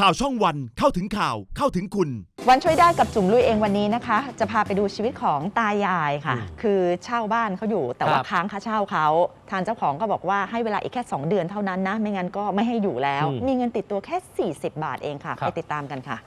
ข่าวช่องวันเข้าถึงข่าวเข้าถึงคุณ วันช่วยได้กับจุ๋มลุยเองวันนี้นะคะ จะพาไปดูชีวิตของตายายค่ะอืมคือเช่าบ้านเขาอยู่แต่ว่าครับค้างค่าเช่าเขาทางเจ้าของก็บอกว่าให้เวลาอีกแค่ 2 เดือนเท่านั้นนะ ไม่งั้นก็ไม่ให้อยู่แล้วอืมมีเงินติดตัวแค่ 40 บาทเองค่ะครับไปติดตามกันค่ะ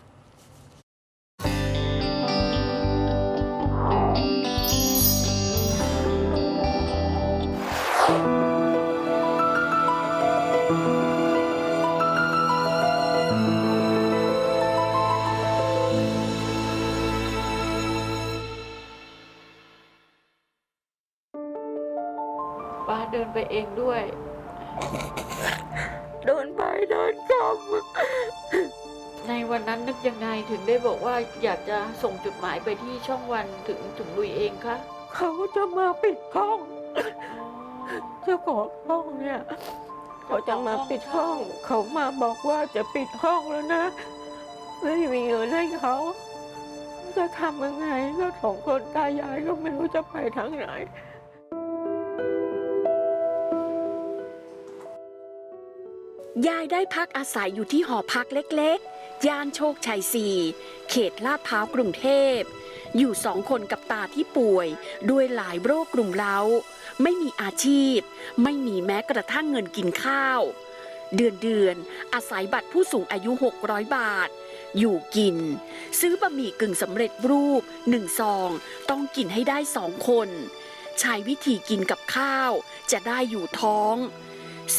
ป้าเดินไปเองด้วย เดินไปเดินกลับในวันนั้นนึกยังไงถึงได้บอกว่าอยากจะส่งจดหมายไปที่ช่องวันถึงจุ๋มลุยเองคะเขาจะมาปิดห้องอ๋อเจ้าของห้องเนี่ยเขาจะมาปิดห้อง เขามาบอกว่าจะปิดห้องแล้วนะ ไม่มีเงินให้เขาจะทำยังไงก็สองคนตายายก็ไม่รู้จะไปทางไหน ยายได้พักอาศัยอยู่ที่หอพักเล็กๆ ย่านโชคชัยสี่เขตลาดพร้าวกรุงเทพ อยู่สองคนกับตาที่ป่วย ด้วยหลายโรคกลุ่มเล้า ไม่มีอาชีพ ไม่มีแม้กระทั่งเงินกินข้าว เดือนเดือนๆอาศัยบัตรผู้สูงอายุ 600 บาท อยู่กิน ซื้อบะหมี่กึ่งสำเร็จรูปหนึ่งซอง ต้องกินให้ได้สองคน ใช้วิธีกินกับข้าว จะได้อยู่ท้อง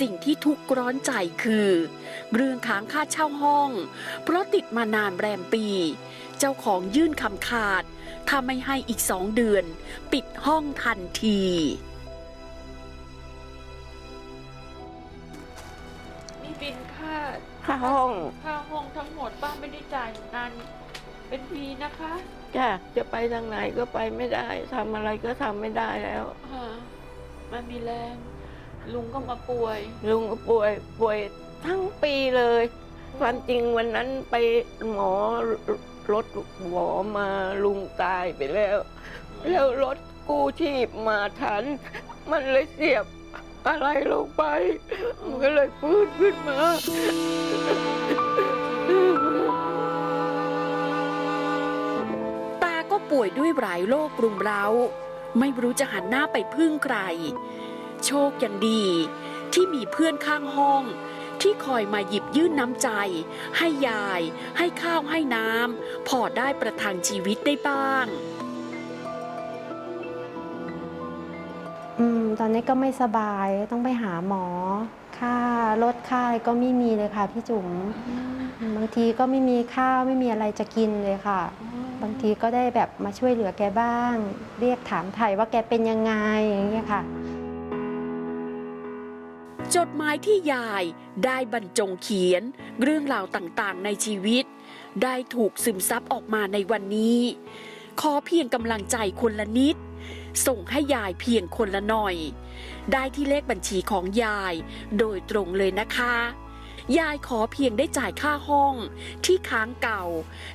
สิ่งที่ทุกข์ร้อนใจคือ เรื่องค้างค่าเช่าห้อง เพราะติดมานานแรมปี เจ้าของยื่นคำขาด ถ้าไม่ให้อีกสองเดือน ปิดห้องทันทีนี่บินค่าค่าห้องค่าห้องทั้งหมดป้าไม่ได้จ่ายนานเป็นปีนะคะจ้ะจะไปทางไหนก็ไปไม่ได้ทำอะไรก็ทำไม่ได้แล้วค่ะมันมีแรง ลุงก็มาป่วย ลุงก็ป่วยป่วยทั้งปีเลยความจริงวันนั้นไปหมอรถหมอมาลุงตายไปแล้ว แล้วรถกู้ชีพมาทัน มันเลยเสียบอะไรลงไป มันก็เลยฟื้นขึ้นมาตาก็ป่วยด้วยหลายโรครุมเร้า ไม่รู้จะหันหน้าไปพึ่งใคร โชคยังดี ที่มีเพื่อนข้างห้อง ที่คอยมาหยิบยื่นน้ำใจ ให้ยาย ให้ข้าวให้น้ำพอได้ประทังชีวิตได้บ้าง อืมตอนนี้ก็ไม่สบายต้องไปหาหมอ ค่ารถค่าอะไรก็ไม่มีเลยค่ะพี่จุ๋มบางทีก็ไม่มีข้าวไม่มีอะไรจะกินเลยค่ะ บางทีก็ได้แบบมาช่วยเหลือแกบ้าง เรียกถามไทยว่าแกเป็นยังไงอย่างเงี้ยค่ะ จดหมายที่ยายได้บรรจงเขียน เรื่องราวต่างๆในชีวิต ได้ถูกซึมซับออกมาในวันนี้ ขอเพียงกำลังใจคนละนิด ส่งให้ยายเพียงคนละหน่อย ได้ที่เลขบัญชีของยายโดยตรงเลยนะคะ ยายขอเพียงได้จ่ายค่าห้องที่ค้างเก่า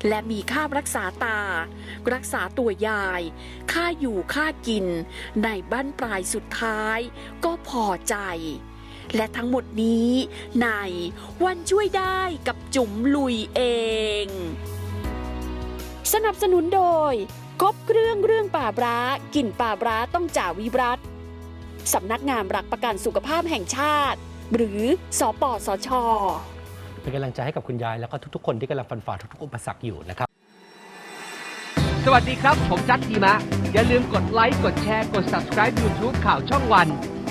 และมีค่ารักษาตา รักษาตัวยาย ค่าอยู่ค่ากิน ในบ้านปลายสุดท้าย ก็พอใจ และทั้งหมดนี้ในวันช่วยได้กับจุ๋มลุยเอง สนับสนุนโดยครบเครื่องเรื่องป่าบร้ากลิ่นป่าบร้าต้องจ่าวิรัตสำนักงานหลักประกันสุขภาพแห่งชาติ หรือสอปสชเป็นกำลังใจให้กับคุณยายแล้วก็ทุกๆ คนที่กำลังฟันฝ่าทุกๆอุปสรรคอยู่นะครับ สวัสดีครับ ผมจัดทีมะ อย่าลืมกดไลค์ กดแชร์ กด subscribe YouTube ข่าวช่องวัน